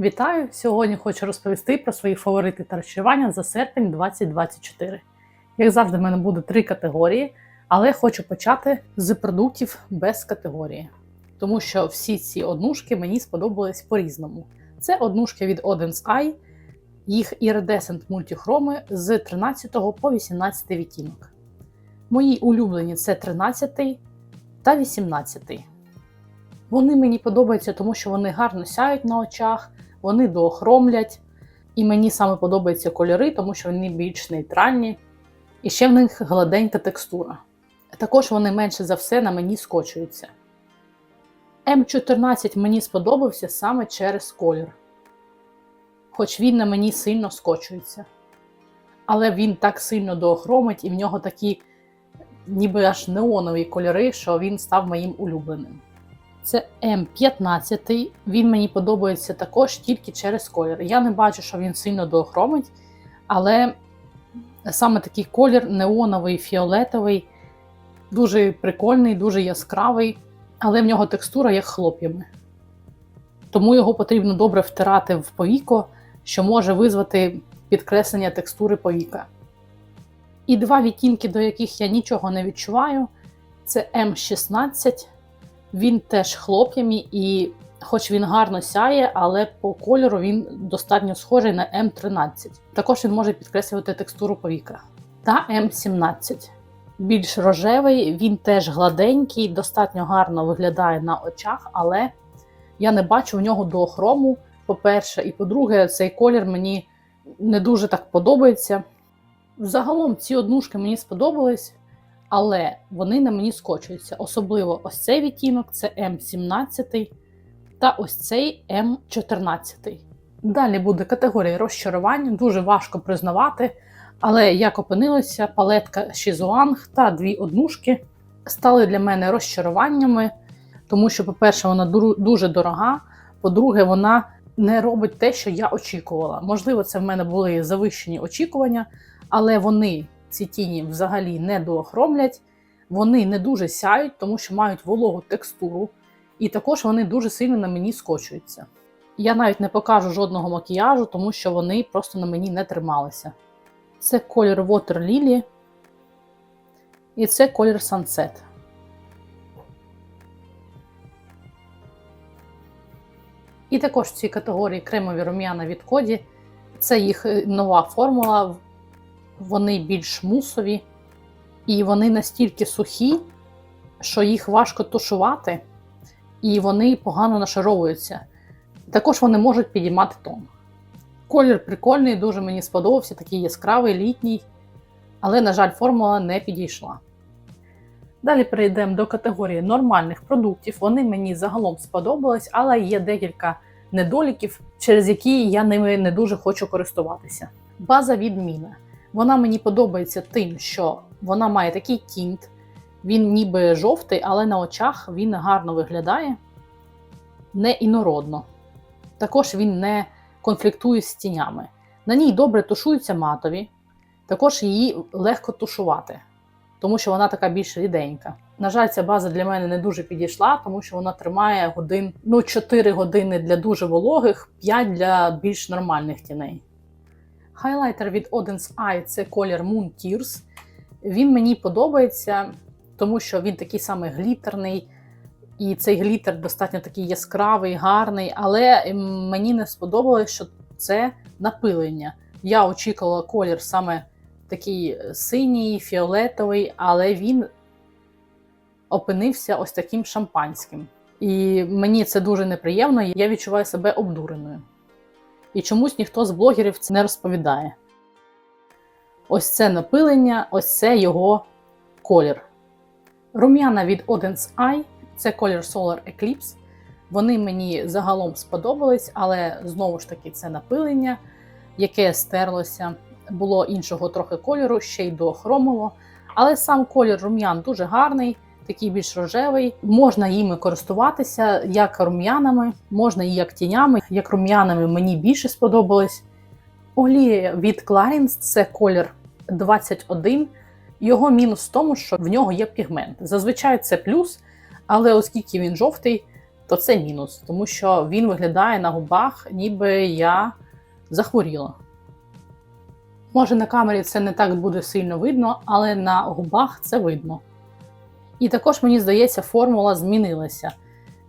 Вітаю! Сьогодні хочу розповісти про свої фаворити та розчарування за серпень 2024. Як завжди, в мене буде три категорії, але хочу почати з продуктів без категорії, тому що всі ці однушки мені сподобались по-різному. Це однушки від Odens Eye, їх Iridescent мультихроми з 13 по 18 відтінок. Мої улюблені це 13 та 18. Вони мені подобаються, тому що вони гарно сяють на очах, вони доохромлять. І мені саме подобаються кольори, тому що вони більш нейтральні. І ще в них гладенька текстура. Також вони менше за все на мені скочуються. М14 мені сподобався саме через колір. Хоч він на мені сильно скочується. Але він так сильно доохромить, і в нього такі ніби аж неонові кольори, що він став моїм улюбленим. Це М15. Він мені подобається також тільки через колір. Я не бачу, що він сильно доохромить, але саме такий колір неоновий, фіолетовий, дуже прикольний, дуже яскравий, але в нього текстура як хлоп'ями. Тому його потрібно добре втирати в повіко, що може визвати підкреслення текстури повіка. І два відтінки, до яких я нічого не відчуваю, це М16. Він теж хлоп'ями, і хоч він гарно сяє, але по кольору він достатньо схожий на М13. Також він може підкреслювати текстуру повіка. Та М17. Більш рожевий, він теж гладенький, достатньо гарно виглядає на очах, але я не бачу в нього доохрому, по-перше, і по-друге, цей колір мені не дуже так подобається. Загалом ці однушки мені сподобались але вони на мені скочуються. Особливо ось цей відтінок це М17 та ось цей М14. Далі буде категорія розчарування, дуже важко признавати. Але як опинилося, палетка Шізуанг та дві однушки стали для мене розчаруваннями, тому що, по-перше, вона дуже дорога. По-друге, вона не робить те, що я очікувала. Можливо, це в мене були завищені очікування, але вони ці тіні взагалі не доохромлять, вони не дуже сяють, тому що мають вологу текстуру, і також вони дуже сильно на мені скочуються. Я навіть не покажу жодного макіяжу, тому що вони просто на мені не трималися. Це колір Water Lily і це колір Sunset. І також в цій категорії кремові рум'яна від Коді. Це їх е, нова формула вони більш мусові, і вони настільки сухі, що їх важко тушувати, і вони погано нашаровуються. Також вони можуть підіймати тон. Колір прикольний, дуже мені сподобався, такий яскравий, літній, але, на жаль, формула не підійшла. Далі перейдемо до категорії нормальних продуктів. Вони мені загалом сподобались, але є декілька недоліків, через які я ними не дуже хочу користуватися. База відміна. Вона мені подобається тим, що вона має такий тінт, він ніби жовтий, але на очах він гарно виглядає, не інородно. Також він не конфліктує з тінями. На ній добре тушуються матові, також її легко тушувати, тому що вона така більш ріденька. На жаль, ця база для мене не дуже підійшла, тому що вона тримає годин, ну 4 години для дуже вологих, 5 для більш нормальних тіней. Хайлайтер від Odens Eye це колір Moon Tears. Він мені подобається, тому що він такий самий глітерний. І цей глітер достатньо такий яскравий, гарний, але мені не сподобалось, що це напилення. Я очікувала колір саме такий синій, фіолетовий, але він опинився ось таким шампанським. І мені це дуже неприємно, я відчуваю себе обдуреною і чомусь ніхто з блогерів це не розповідає. Ось це напилення, ось це його колір. Рум'яна від Odens Eye це колір Solar Eclipse. Вони мені загалом сподобались, але знову ж таки це напилення, яке стерлося, було іншого трохи кольору, ще й дохромово. Але сам колір рум'ян дуже гарний такий більш рожевий. Можна їми користуватися як рум'янами, можна і як тінями. Як рум'янами мені більше сподобалось. Олія від Clarins це колір 21. Його мінус в тому, що в нього є пігмент. Зазвичай це плюс, але оскільки він жовтий, то це мінус, тому що він виглядає на губах, ніби я захворіла. Може, на камері це не так буде сильно видно, але на губах це видно. І також, мені здається, формула змінилася.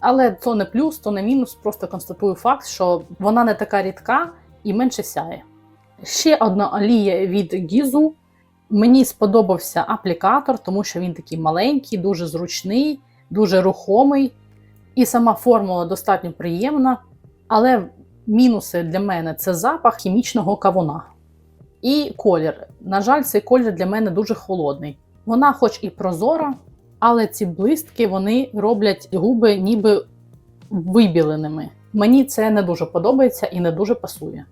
Але то не плюс, то не мінус, просто констатую факт, що вона не така рідка і менше сяє. Ще одна олія від Гізу. Мені сподобався аплікатор, тому що він такий маленький, дуже зручний, дуже рухомий. І сама формула достатньо приємна. Але мінуси для мене це запах хімічного кавуна. І колір. На жаль, цей колір для мене дуже холодний. Вона, хоч і прозора, але ці блистки вони роблять губи ніби вибіленими. Мені це не дуже подобається і не дуже пасує.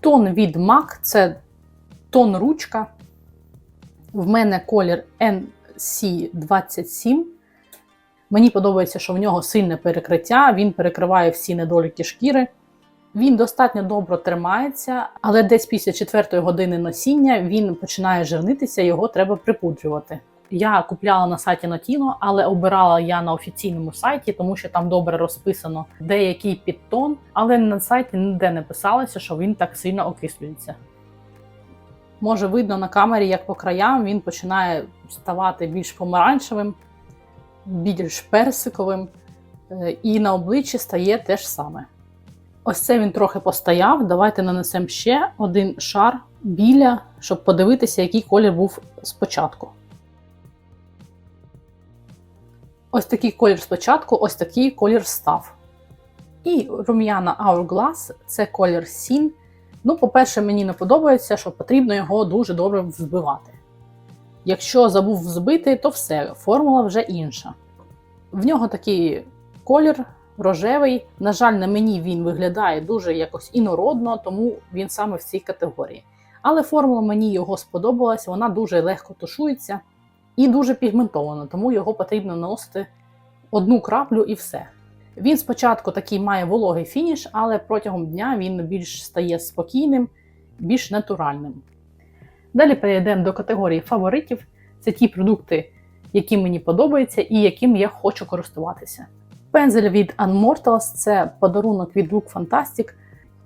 Тон від MAC це тон ручка. В мене колір NC27. Мені подобається, що в нього сильне перекриття, він перекриває всі недоліки шкіри. Він достатньо добре тримається, але десь після четвертої години носіння він починає жирнитися, його треба припудрювати. Я купляла на сайті Notino, але обирала я на офіційному сайті, тому що там добре розписано деякий підтон, але на сайті ніде не писалося, що він так сильно окислюється. Може видно на камері, як по краям він починає ставати більш помаранчевим, більш персиковим, е, і на обличчі стає те ж саме. Ось це він трохи постояв. Давайте нанесемо ще один шар біля, щоб подивитися, який колір був спочатку. Ось такий колір спочатку, ось такий колір став. І рум'яна Hourglass – це колір Сін. Ну, по-перше, мені не подобається, що потрібно його дуже добре взбивати. Якщо забув взбити, то все, формула вже інша. В нього такий колір рожевий. На жаль, на мені він виглядає дуже якось інородно, тому він саме в цій категорії. Але формула мені його сподобалась, вона дуже легко тушується і дуже пігментована, тому його потрібно наносити одну краплю і все. Він спочатку такий має вологий фініш, але протягом дня він більш стає спокійним, більш натуральним. Далі перейдемо до категорії фаворитів. Це ті продукти, які мені подобаються і яким я хочу користуватися. Пензель від Unmortals це подарунок від Look Fantastic.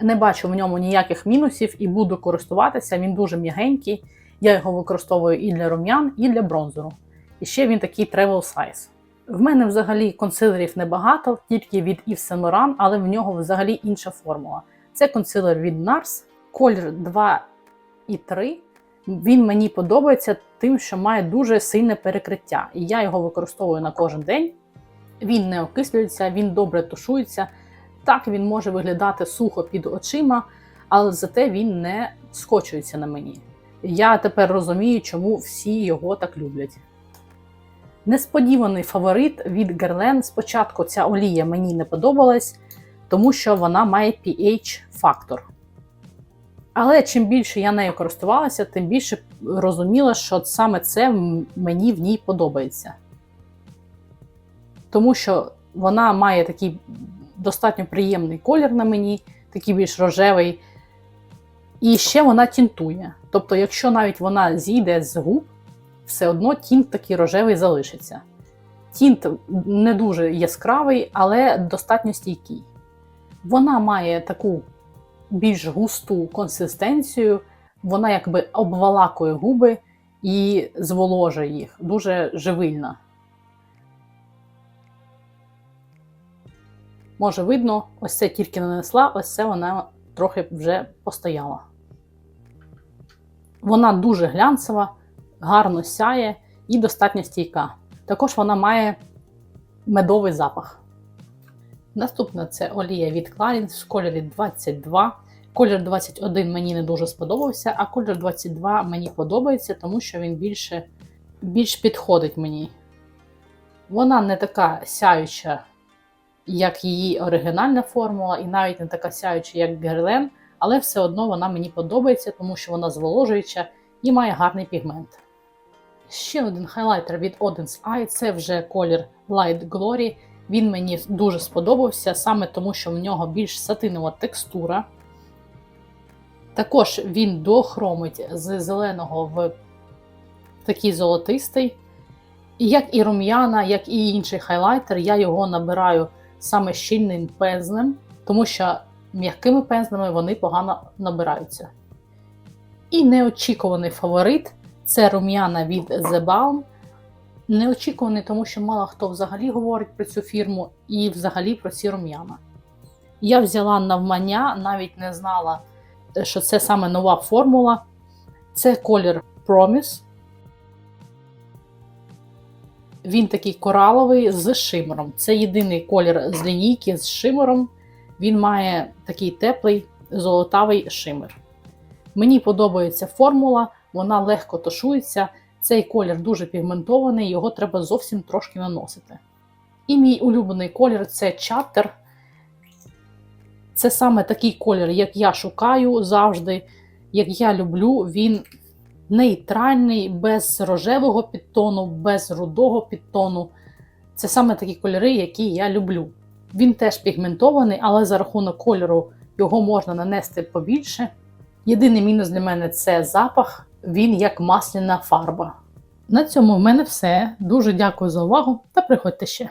Не бачу в ньому ніяких мінусів і буду користуватися. Він дуже м'ягенький. Я його використовую і для рум'ян, і для бронзеру. І ще він такий travel size. В мене взагалі консилерів небагато, тільки від Yves Saint Laurent, але в нього взагалі інша формула. Це консилер від NARS, колір 2 і 3. Він мені подобається тим, що має дуже сильне перекриття. І я його використовую на кожен день. Він не окислюється, він добре тушується. Так, він може виглядати сухо під очима, але зате він не скочується на мені. Я тепер розумію, чому всі його так люблять. Несподіваний фаворит від Guerlain. Спочатку ця олія мені не подобалась, тому що вона має pH-фактор. Але чим більше я нею користувалася, тим більше розуміла, що саме це мені в ній подобається. Тому що вона має такий достатньо приємний колір на мені, такий більш рожевий. І ще вона тінтує. Тобто, якщо навіть вона зійде з губ, все одно тінт такий рожевий залишиться. Тінт не дуже яскравий, але достатньо стійкий. Вона має таку більш густу консистенцію, вона якби обвалакує губи і зволожує їх, дуже живильна. Може, видно, ось це тільки нанесла, ось це вона трохи вже постояла. Вона дуже глянцева, гарно сяє і достатньо стійка. Також вона має медовий запах. Наступна це олія від Clarins в кольорі 22. Колір 21 мені не дуже сподобався, а колір 22 мені подобається, тому що він більше, більш підходить мені. Вона не така сяюча, як її оригінальна формула, і навіть не така сяюча, як Guerlain, але все одно вона мені подобається, тому що вона зволожуюча і має гарний пігмент. Ще один хайлайтер від Odin's Eye це вже колір Light Glory. Він мені дуже сподобався, саме тому, що в нього більш сатинова текстура. Також він дохромить з зеленого в такий золотистий. І як і рум'яна, як і інший хайлайтер, я його набираю саме щільним пензлем, тому що м'якими пензлями вони погано набираються. І неочікуваний фаворит це рум'яна від The Balm. Неочікуваний, тому що мало хто взагалі говорить про цю фірму і взагалі про ці рум'яна. Я взяла навмання, навіть не знала, що це саме нова формула. Це колір Promise. Він такий кораловий з шимером. Це єдиний колір з лінійки з шимером. Він має такий теплий золотавий шимер. Мені подобається формула, вона легко тушується. Цей колір дуже пігментований, його треба зовсім трошки наносити. І мій улюблений колір це чаттер. Це саме такий колір, як я шукаю завжди, як я люблю. Він нейтральний, без рожевого підтону, без рудого підтону. Це саме такі кольори, які я люблю. Він теж пігментований, але за рахунок кольору його можна нанести побільше. Єдиний мінус для мене це запах, він як масляна фарба. На цьому в мене все. Дуже дякую за увагу та приходьте ще.